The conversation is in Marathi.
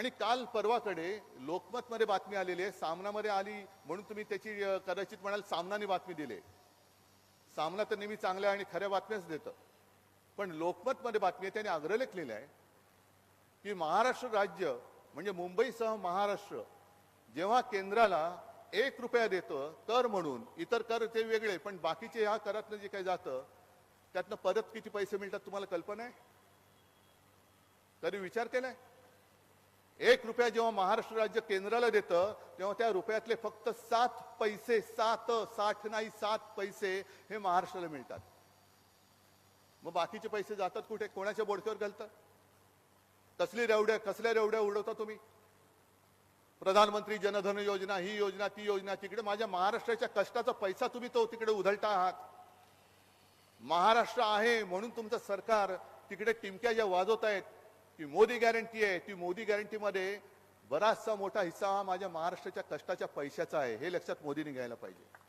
आणि काल परवाकडे लोकमतमध्ये बातमी आलेली आहे. सामनामध्ये आली म्हणून तुम्ही त्याची कदाचित म्हणाल सामनाने बातमी दिली. सामना तर नेहमी चांगल्या आणि खऱ्या बातम्याच देतं. पण लोकमतमध्ये बातमी आहे त्याने अग्रलेख लिहिला आहे की महाराष्ट्र राज्य म्हणजे मुंबईसह महाराष्ट्र जेव्हा केंद्राला एक रुपया देतं कर म्हणून इतर कर ते वेगळे पण बाकीचे ह्या करातनं जे काही जातं त्यातनं परत किती पैसे मिळतात तुम्हाला कल्पना आहे? कधी विचार केलाय? एक रुपया जेव्हा महाराष्ट्र राज्य केंद्राला देतं तेव्हा त्या रुपयातले फक्त सात पैसे सात साठ नाही सात पैसे हे महाराष्ट्राला मिळतात. मग बाकीचे पैसे जातात कुठे? कोणाच्या बोडक्यावर घालतात? कसली रेवड्या कसल्या रेवड्या उडवता तुम्ही? प्रधानमंत्री जनधन योजना ही योजना ती योजना तिकडे माझ्या महाराष्ट्राच्या कष्टाचा पैसा तुम्ही तो तिकडे उधळता आहात. महाराष्ट्र आहे म्हणून तुमचं सरकार तिकडे टिमक्या ज्या वाजवत आहेत ती मोदी गॅरंटी आहे ती मोदी गॅरंटीमध्ये बराचसा मोठा हिस्सा हा माझ्या महाराष्ट्राच्या कष्टाच्या पैशाचा आहे हे लक्षात मोदींनी घ्यायला पाहिजे.